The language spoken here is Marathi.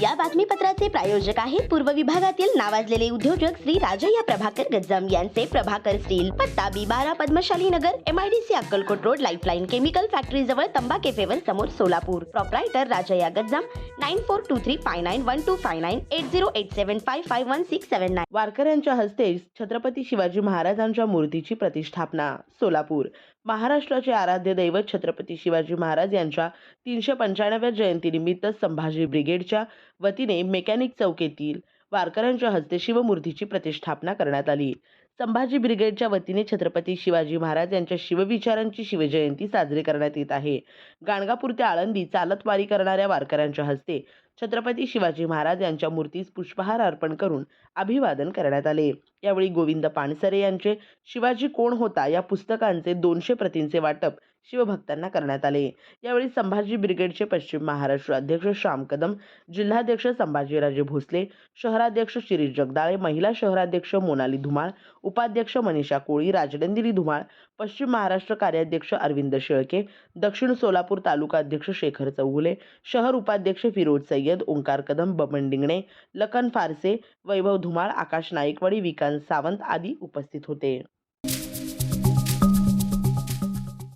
या बातमीपत्राचे प्रायोजक आहेत. पूर्व विभागातील नावाजलेले उद्योजक श्री राजय्या प्रभाकर गज्जम यांचे प्रभाकर स्टील पत्ता बी बारा Padmashali Nagar MIDC Akkalkot road lifeline chemical factory जवळ तंबा केफेवर समोर Solapur. Proprietor Rajayya Gajjam nine four two three five nine one two five nine eight zero eight seven five five one six seven nine वारकऱ्यांच्या हस्ते छत्रपती शिवाजी महाराजांच्या मूर्तीची प्रतिष्ठापना सोलापूर. महाराष्ट्राचे आराध्य दैवत छत्रपती शिवाजी महाराज यांच्या तीनशे पंच्याण्णव्या जयंतीनिमित्त संभाजी ब्रिगेडच्या वतीने मेकॅनिक चौक येथील वारकऱ्यांच्या हस्ते शिवमूर्तीची प्रतिष्ठापना करण्यात आली. संभाजी ब्रिगेडच्या वतीने छत्रपती शिवाजी महाराज यांच्या शिवविचारांची शिवजयंती साजरी करण्यात येत आहे. गाणगापूर ते आळंदी चालत वारी करणाऱ्या वारकऱ्यांच्या हस्ते छत्रपती शिवाजी महाराज यांच्या मूर्तीस पुष्पहार अर्पण करून अभिवादन करण्यात आले. यावेळी गोविंद पानसरे यांचे शिवाजी कोण होता या पुस्तकांचे दोनशे प्रतींचे वाटप शिवभक्तांना करण्यात आले. यावेळी संभाजी ब्रिगेडचे पश्चिम महाराष्ट्र अध्यक्ष श्याम कदम जिल्हाध्यक्ष संभाजीराजे भोसले शहराध्यक्ष शिरीष जगदाळे महिला शहराध्यक्ष मोनाली धुमाळ उपाध्यक्ष मनीषा कोळी राजनंदिनी धुमाळ पश्चिम महाराष्ट्र कार्याध्यक्ष अरविंद शेळके दक्षिण सोलापूर तालुका अध्यक्ष शेखर चौगुले शहर उपाध्यक्ष फिरोज सय्यद ओंकार कदम बबन डिंगणे लखन फारसे वैभव धुमाळ आकाश नाईकवाडी विकांत सावंत आदी उपस्थित होते.